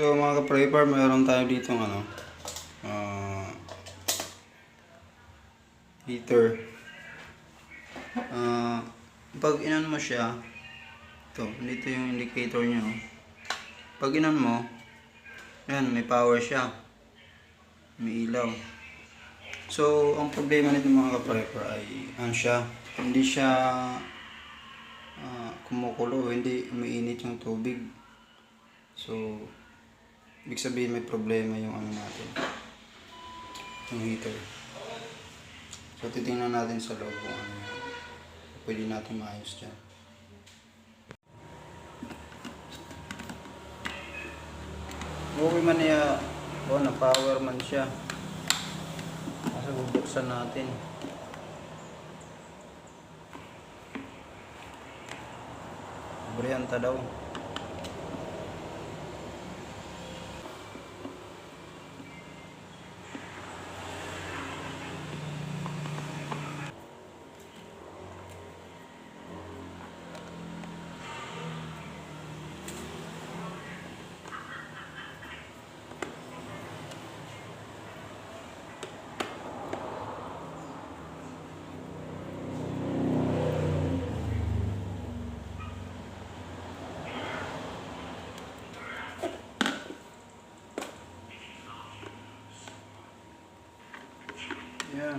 So mga ka-prepper, meron tayo dito ano, ah, heater. Ah, pag inan mo siya, ito, dito yung indicator niya. oh. Pag inan mo, yan, may power siya. May ilaw. So, ang problema nito mga ka-prepper ay, ano siya, hindi siya ah, kumukulo, hindi umiinit yung tubig. So, ibig sabihin may problema yung ano natin, yung heater. So, titingnan natin sa loob kung ano pwede natin maayos dyan. Okay man niya, oh, na power man siya. Kasi bubuksan natin. Brianta daw. Yan.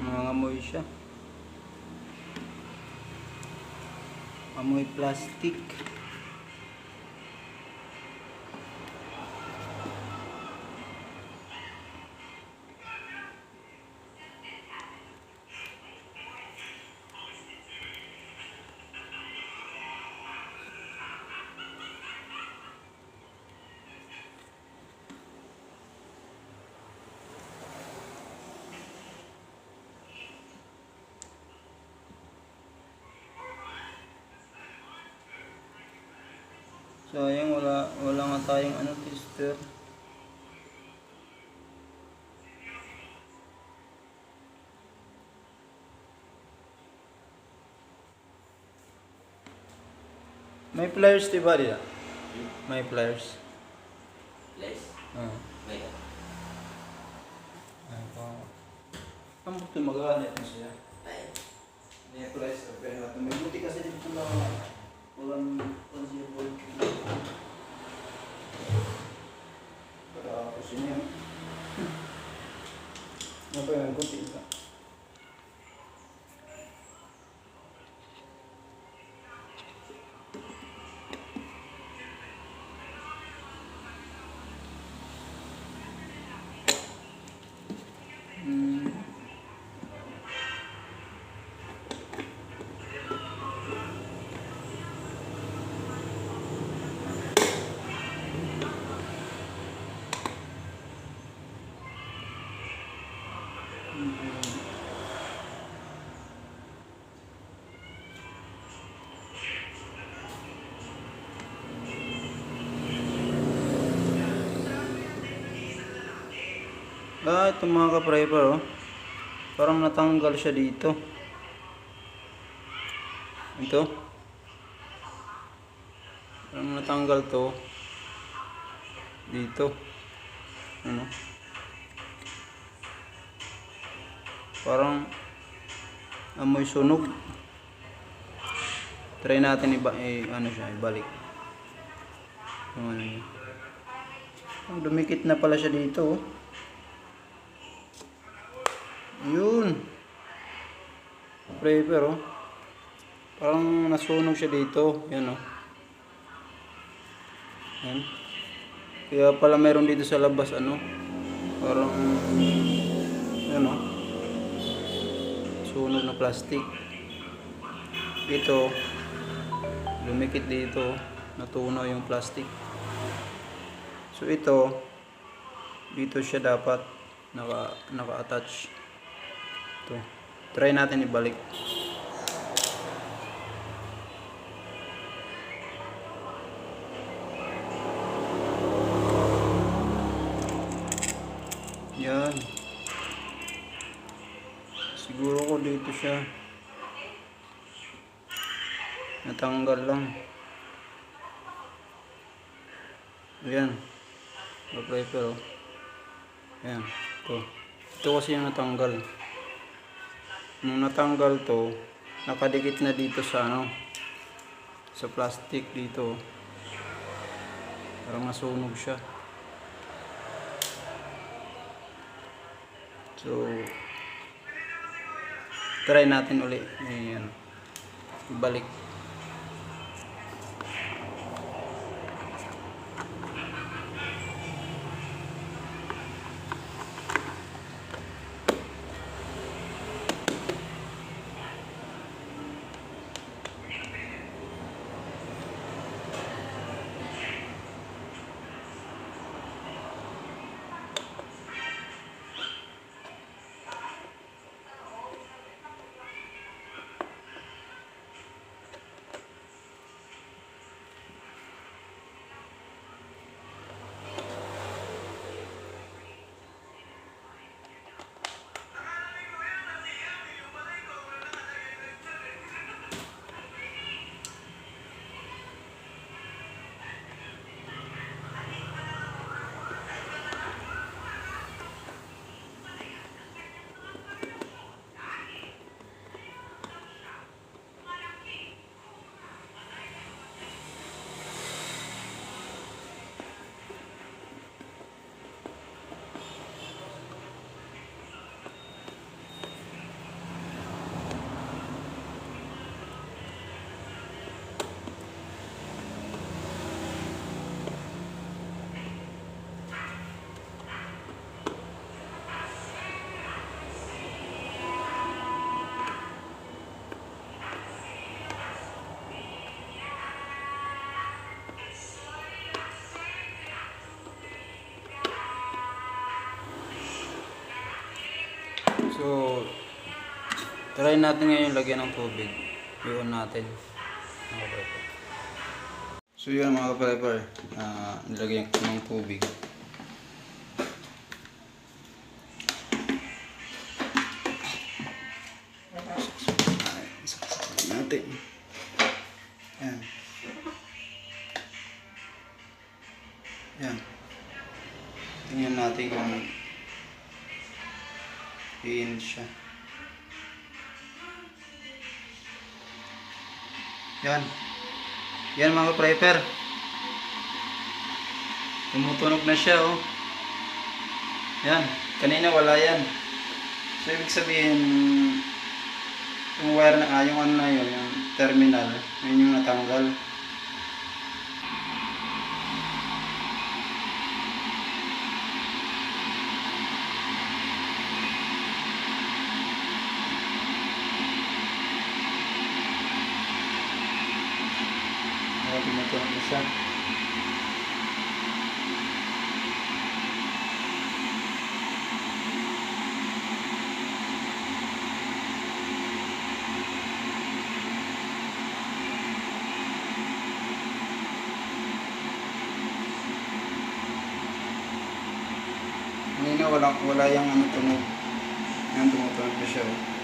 Nangangamoy siya. Amoy plastic. Sayang wala wala nga tayong ano tester. May pliers di ba diya? May pliers. Less? Ah. May. Ang buto magalit na siya. Ay. May pliers. May buti kasi dito na walang consumable. Para ako siya. Ano pa yan? Kunti lang. Ah, ito mga ka-priver, oh. Parang natanggal siya dito. Ito. Parang natanggal to. Dito. Ano? Parang amoy sunog. Try natin iba, eh, ano siya, ibalik. Ano niya. Ang dumikit na pala siya dito, oh. Yun. Prepper, oh. Parang nasunog siya dito. Yan, oh. Yan. Kaya pala meron dito sa labas, ano. Parang, yan, oh. Sunog na plastic. Ito, lumikit dito. Natunaw yung plastic. So, ito, dito siya dapat naka, naka-attach. Try natin ibalik. Yan. Siguro ko dito siya. Natanggal lang. Ayan. Apply pero. Ayan. Ito. Ito kasi yung natanggal. Nung natanggal to, nakadikit na dito sa ano, sa plastic dito. Parang nasunog siya. So, try natin uli. Ayan. Balik. So, try natin ngayon lagyan ng tubig. Iwan natin. So yun mga kapre, uh, nilagyan ko ng tubig. Yan. Yan mga prepper. Tumutunog na siya oh. Yan. Kanina wala yan. So ibig sabihin yung wire na ah, yung ano na yun, yung terminal, yun yung natanggal. Kaya tumutunog na siya. Kanina wala, wala yung ano tunog. Yan tumutunog na siya. oh.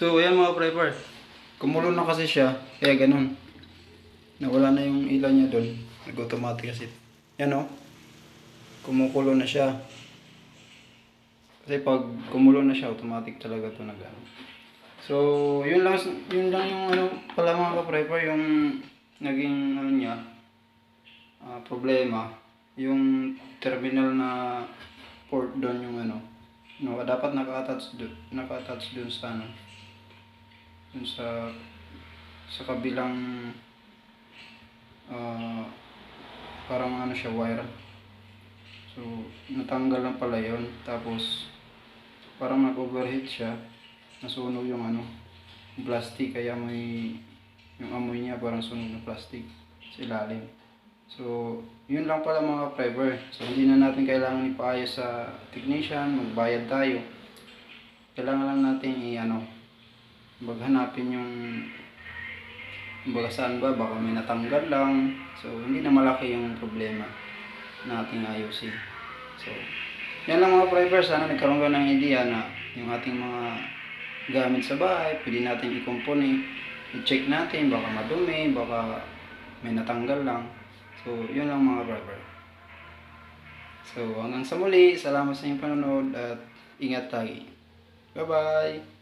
So, ayan mga prepper. Kumulo na kasi siya, kaya ganun. Nawala na yung ilaw niya doon. Nag-automatic kasi. Yan o. Kumukulo na siya. Kasi pag kumulo na siya, automatic talaga to nag ano. So, yun lang, yun lang yung ano, pala mga prepper yung naging ano niya, ah, problema. Yung terminal na port doon yung ano, no, dapat naka-attach doon, naka-attach doon sa ano, dun sa sa kabilang ah, parang ano siya wire. So natanggal na pala yon tapos parang nag-overheat siya. Nasunog yung ano yung plastic. Kaya may yung amoy niya parang sunog na plastic sa ilalim. So yun lang pala mga fiber so hindi na natin kailangan ipaayos sa technician. Magbayad tayo. Kailangan lang natin i ano maghanapin yung baga saan ba baka may natanggal lang so hindi na malaki yung problema na ating ayusin so yan lang mga drivers sana nagkaroon ka ng idea na yung ating mga gamit sa bahay, pwede natin i-compone eh. I-check natin, baka madumi, baka may natanggal lang. So, yun lang mga brother. So, hanggang sa muli, salamat sa inyong panonood at ingat lagi. Bye-bye!